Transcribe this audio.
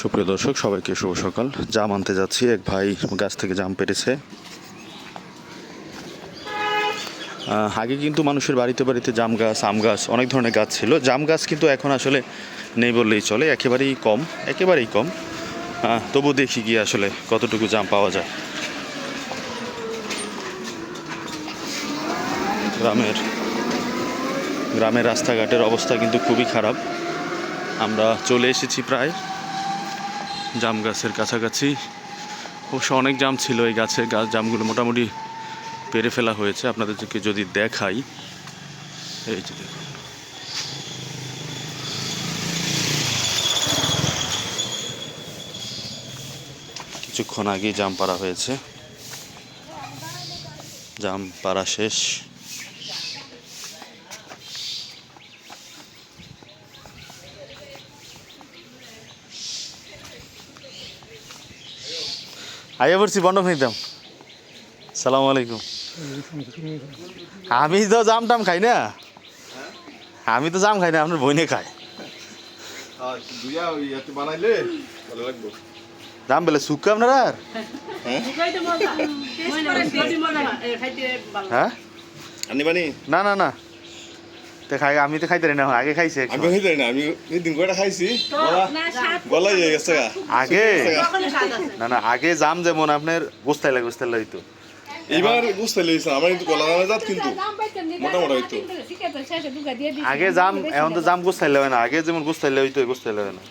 সুপ্রিয় দর্শক, সবাইকে শুভ সকাল। জাম আনতে যাচ্ছি, এক ভাই গাছ থেকে জাম পেরেছে। আগে কিন্তু মানুষের বাড়িতে বাড়িতে জাম গাছ, আম গাছ, অনেক ধরনের গাছ ছিল। জাম গাছ কিন্তু এখন আসলে নেই বললেই চলে, একেবারেই কম একেবারেই কম। তবু দেখি গিয়ে আসলে কতটুকু জাম পাওয়া যায়। গ্রামের গ্রামের রাস্তাঘাটের অবস্থা কিন্তু খুবই খারাপ। আমরা চলে এসেছি প্রায় জাম গাছের কাছাকাছি। অবশ্য অনেক জাম ছিল এই গাছে। গাছ জামগুলো মোটামুটি পেরে ফেলা হয়েছে। আপনাদেরকে যদি দেখাই, এই যে দেখুন। কিছুক্ষণ আগেই জাম পাড়া হয়েছে। জাম পাড়া শেষ। আইয়া পড়ছি বন্ড নিতাম সালাম আলাইকুম। আমি তো জাম টাম খাই না। আমি তো জাম খাই না আপনার বইনে খায়। দুইয়া ইয়াতে বানাইলে ভালো বেলে সুক্কা আপনার আর? ভালো হ্যাঁ? না না না। তো খাই আমি তো খাইতে না আগে খাইছে আমি খাইতে না আমি এই দিন কয়টা খাইছি গলা গলা ইয়ে গেছে আগে? না না আগে জাম যেমন আপনার গোস্তাইলে গোস্তাইলে হইতো। এবার বুঝতে লেগেছে আমার কিন্তু গলা দানা জাত কিন্তু। মোটামুটি মোটা হইতো। আগে জাম এখন তো জাম গোস্তাই লাগে না আগে যেমন গোস্তাইলে হইতো গোস্তাই লাগে না।